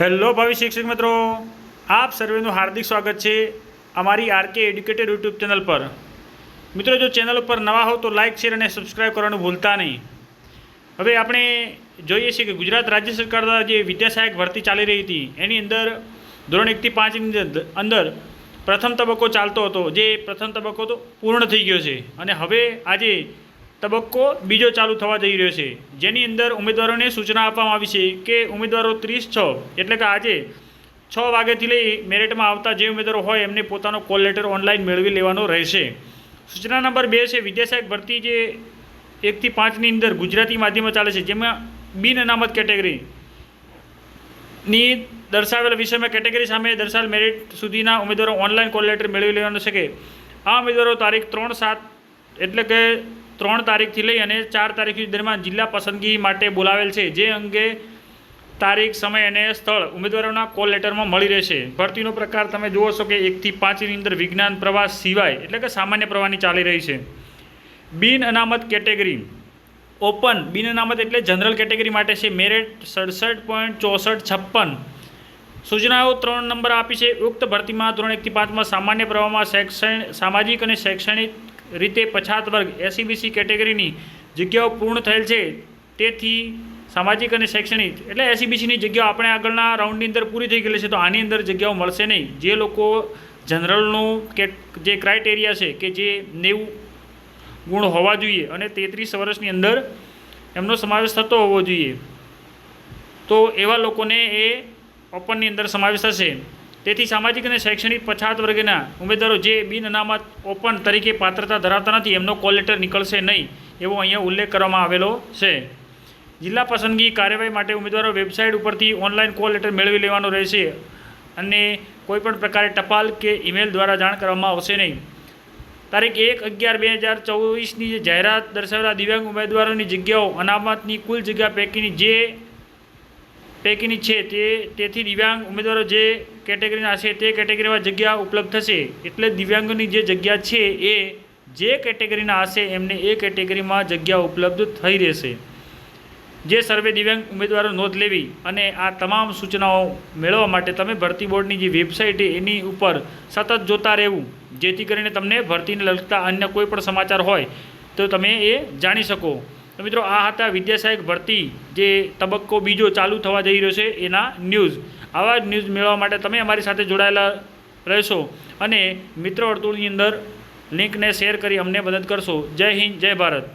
Hello ભાવિ શિક્ષક મિત્રો. આપ સર્વેનું હાર્દિક સ્વાગત છે અમારી આરકે એડ્યુકેટેડ યુટ્યુબ ચેનલ પર. મિત્રો, જો ચેનલ ઉપર નવા હો તો લાઇક શેર અને સબસ્ક્રાઈબ કરવાનું ભૂલતા નહીં. હવે આપણે જોઈએ છીએ કે ગુજરાત રાજ્ય સરકાર દ્વારા જે વિદ્યા સહાયક ભરતી ચાલી રહી હતી, એની અંદર ધોરણ એકથી પાંચની અંદર- પ્રથમ તબક્કો ચાલતો હતો, જે પ્રથમ તબક્કો તો પૂર્ણ થઈ ગયો છે. અને હવે આજે તબક્કો બીજો ચાલુ થવા જઈ રહ્યો છે. જેની અંદર ઉમેદવારોને સૂચના આપવામાં આવી છે કે ઉમેદવારો ત્રીસ છ, એટલે કે આજે છ વાગ્યાથી લઈ મેરિટમાં આવતા જે ઉમેદવારો હોય એમને પોતાનો કોલ લેટર ઓનલાઈન મેળવી લેવાનો રહેશે. સૂચના નંબર બે છે, વિદ્યાસહાયક ભરતી જે એકથી પાંચની અંદર ગુજરાતી માધ્યમમાં ચાલે છે, જેમાં બિન અનામત કેટેગરી દર્શાવેલ વિષયમાં કેટેગરી સામે દર્શાવેલ મેરિટ સુધીના ઉમેદવારો ઓનલાઈન કોલ લેટર મેળવી લેવાનો છે કે આ ઉમેદવારો તારીખ ત્રણ સાત એટલે કે ત્રણ તારીખથી લઈ અને ચાર તારીખ દરમિયાન જિલ્લા પસંદગી માટે બોલાવેલ છે. જે અંગે તારીખ, સમય અને સ્થળ ઉમેદવારોના કોલ લેટરમાં મળી રહેશે. ભરતીનો પ્રકાર તમે જુઓ છો કે એકથી પાંચની અંદર વિજ્ઞાન પ્રવાસ સિવાય એટલે કે સામાન્ય પ્રવાહની ચાલી રહી છે. બિન અનામત કેટેગરી. ઓપન. બિન અનામત એટલે જનરલ કેટેગરી માટે છે. મેરિટ સડસઠ પોઈન્ટ ચોસઠ છપ્પન. સૂચનાઓ ત્રણ નંબર આપી છે. ઉક્ત ભરતીમાં ધોરણ એકથી પાંચમાં સામાન્ય પ્રવાહમાં શૈક્ષણિક સામાજિક અને શૈક્ષણિક રીતે પછાત વર્ગ એસીબીસી કેટેગરીની જગ્યાઓ પૂર્ણ થયેલ છે. તેથી સામાજિક અને શૈક્ષણિક એટલે એસીબીસીની જગ્યાઓ આપણે આગળના રાઉન્ડની અંદર પૂરી થઈ ગયેલી છે, તો આની અંદર જગ્યાઓ મળશે નહીં. જે લોકો જનરલનું કે જે ક્રાઇટેરિયા છે કે જે નેવું ગુણ હોવા જોઈએ અને તેત્રીસ વર્ષની અંદર એમનો સમાવેશ થતો હોવો જોઈએ. તો એવા લોકોને એ ઓપનની અંદર સમાવેશ થશે. તેથી સામાજિક અને શૈક્ષણિક પછાત વર્ગના ઉમેદવારો જે બિન અનામત ઓપન તરીકે પાત્રતા ધરાવતા નથી, એમનો કોલ લેટર નીકળશે નહીં એવો અહીંયા ઉલ્લેખ કરવામાં આવેલો છે. જિલ્લા પસંદગી કાર્યવાહી માટે ઉમેદવારો વેબસાઇટ ઉપરથી ઓનલાઈન કોલ લેટર મેળવી લેવાનો રહેશે અને કોઈપણ પ્રકારે ટપાલ કે ઈમેલ દ્વારા જાણ કરવામાં આવશે નહીં. તારીખ એક અગિયાર બે હજાર ચોવીસની જાહેરાત દર્શાવેલા દિવ્યાંગ ઉમેદવારોની જગ્યાઓ અનામતની કુલ જગ્યા પૈકીની જે પૈકીની છે તે, તેથી દિવ્યાંગ ઉમેદવારો જે કેટેગરીના હશે તે કેટેગરીમાં જગ્યા ઉપલબ્ધ થશે. એટલે દિવ્યાંગોની જે જગ્યા છે એ જે કેટેગરીના હશે એમને એ કેટેગરીમાં જગ્યા ઉપલબ્ધ થઈ રહેશે. જે સર્વે દિવ્યાંગ ઉમેદવારો નોંધ લેવી અને આ તમામ સૂચનાઓ મેળવવા માટે તમે ભરતી બોર્ડની જે વેબસાઇટ એની ઉપર સતત જોતા રહેવું. જેથી કરીને તમને ભરતીને લગતા અન્ય કોઈ પણ સમાચાર હોય તો તમે એ જાણી શકો. તો મિત્રો, આ હતા વિદ્યાસહાયક ભરતી, જે તબક્કો બીજો ચાલુ થવા જઈ રહ્યો છે એના ન્યૂઝ. આવા જ ન્યૂઝ મેળવવા માટે તમે અમારી સાથે જોડાયેલા રહેશો અને મિત્ર વર્તુળની અંદર લિંકને શેર કરી અમને મદદ કરશો. જય હિન્દ, જય ભારત.